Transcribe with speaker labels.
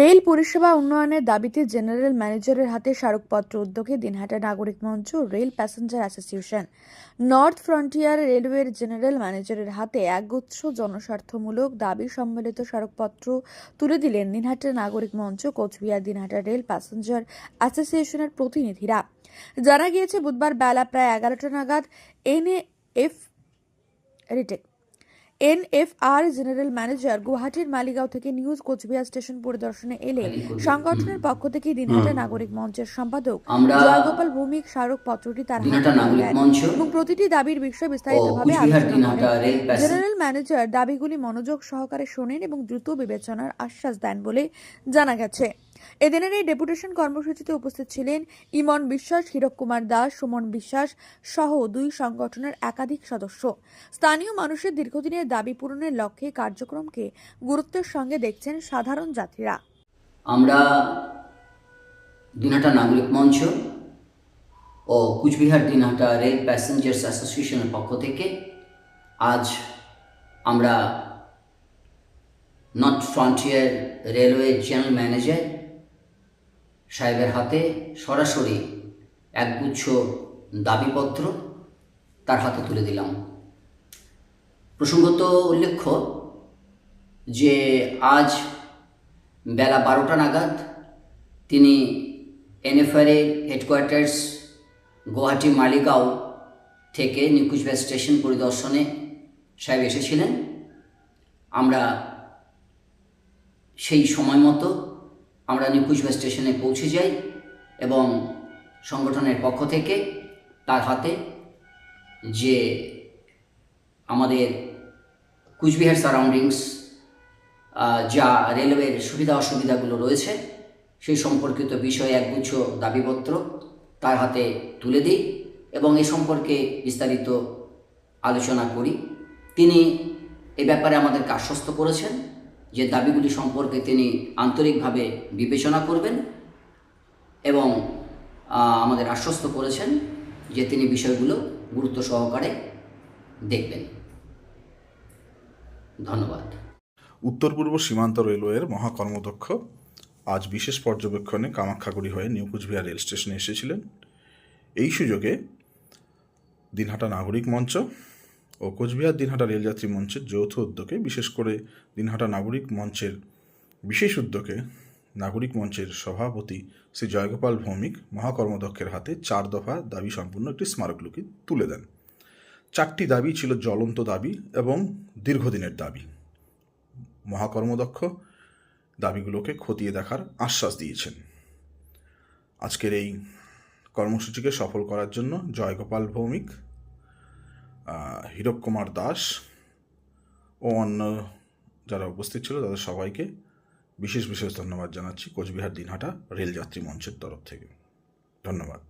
Speaker 1: Rail পরিষেবা উন্নয়নের দাবিতে জেনারেল ম্যানেজারের হাতে স্মারকপত্র উদ্যোগে দিনহাটা নাগরিক মঞ্চ rail passenger association. North frontier রেলওয়ের জেনারেল ম্যানেজারের হাতে একগুচ্ছ জনস্বার্থমূলক দাবি সম্মিলিত স্মারকপত্র তুলে দিলেন দিনহাটা নাগরিক মঞ্চ, কোচবিহার দিনহাটা রেল প্যাসেঞ্জার অ্যাসোসিয়েশনের প্রতিনিধিরা। জানা গিয়েছে, বুধবার বেলা প্রায় এগারোটা নাগাদ এনএ এফ রিটেক এনএফআর জেনারেল ম্যানেজার গুয়াহাটির মালিগাঁও থেকে নিউজ কোচবিহার স্টেশন পরিদর্শনে এলে সংগঠনের পক্ষ থেকে দিনহাটা নাগরিক মঞ্চের সম্পাদক জয়গোপাল ভৌমিক স্মারক পত্রটি তার এবং প্রতিটি দাবির বিষয়ে বিস্তারিতভাবে
Speaker 2: কুচবিহার
Speaker 1: আলোচনা করেন। জেনারেল ম্যানেজার দাবিগুলি মনোযোগ সহকারে শোনেন এবং দ্রুত বিবেচনার আশ্বাস দেন বলে জানা গেছে। এদিনের এই ডেপুটেশন কর্মসূচিতে উপস্থিত ছিলেন ইমন বিশ্বাস, হীরক কুমার দাস, সুমন বিশ্বাস সহ দুই সংগঠনের একাধিক সদস্য। স্থানীয় মানুষের দীর্ঘদিনের দাবি পূরণের লক্ষ্যে কার্যক্রমকে গুরুত্বের সঙ্গে দেখছেন সাধারণ যাত্রীরা।
Speaker 2: আমরা দিনহাটা নাগরিক মঞ্চ ও কুচবিহার দিনহাটা রেল প্যাসেঞ্জার্স অ্যাসোসিয়েশনের পক্ষ থেকে আজ আমরা north frontier railway general manager সাহেবের হাতে সরাসরি একগুচ্ছ দাবিপত্র তার হাতে তুলে দিলাম। প্রসঙ্গত উল্লেখ্য যে আজ বেলা বারোটা নাগাদ তিনি এনএফআরএ হেডকোয়ার্টার্স গুয়াহাটি মালিগাঁও থেকে নিকুচবিহার স্টেশন পরিদর্শনে সাহেব এসেছিলেন। আমরা সেই সময় মতো আমরা নিকুচবিহার স্টেশনে পৌঁছে যাই এবং সংগঠনের পক্ষ থেকে তার হাতে যে আমাদের কুচবিহার সারাউন্ডিংস যা রেলওয়ের সুবিধা অসুবিধাগুলো রয়েছে, সেই সম্পর্কিত বিষয়ে একগুচ্ছ দাবিপত্র তার হাতে তুলে দিই এবং এ সম্পর্কে বিস্তারিত আলোচনা করি। তিনি এ ব্যাপারে আমাদেরকে আশ্বস্ত করেছেন। যে দাবিগুলি সম্পর্কে তিনি আন্তরিকভাবে বিবেচনা করবেন এবং আমাদের আশ্বস্ত করেছেন যে তিনি বিষয়গুলো গুরুত্ব সহকারে দেখবেন। ধন্যবাদ।
Speaker 3: উত্তর পূর্ব সীমান্ত রেলওয়ের মহাকর্মদক্ষ আজ বিশেষ পর্যবেক্ষণে কামাখ্যাগুড়ি হয়ে নিউ কুচবিহার রেল স্টেশনে এসেছিলেন। এই সুযোগে দিনহাটা নাগরিক মঞ্চ ও কোচবিহার দিনহাটা রেলযাত্রী মঞ্চের যৌথ উদ্যোগে, বিশেষ করে দিনহাটা নাগরিক মঞ্চের বিশেষ উদ্যোগে নাগরিক মঞ্চের সভাপতি শ্রী জয়গোপাল ভৌমিক মহাকর্মদক্ষের হাতে চার দফা দাবি সম্পূর্ণ একটি স্মারকলিপি তুলে দেন। চারটি দাবি ছিল জ্বলন্ত দাবি এবং দীর্ঘদিনের দাবি। মহাকর্মদক্ষ দাবিগুলোকে খতিয়ে দেখার আশ্বাস দিয়েছেন। আজকের এই কর্মসূচিকে সফল করার জন্য জয়গোপাল ভৌমিক হীরক কুমার দাস ও অন্য যারা উপস্থিত ছিল তাদের সবাইকে বিশেষ বিশেষ ধন্যবাদ জানাচ্ছি কোচবিহার দিনহাটা রেলযাত্রী মঞ্চের তরফ থেকে। ধন্যবাদ।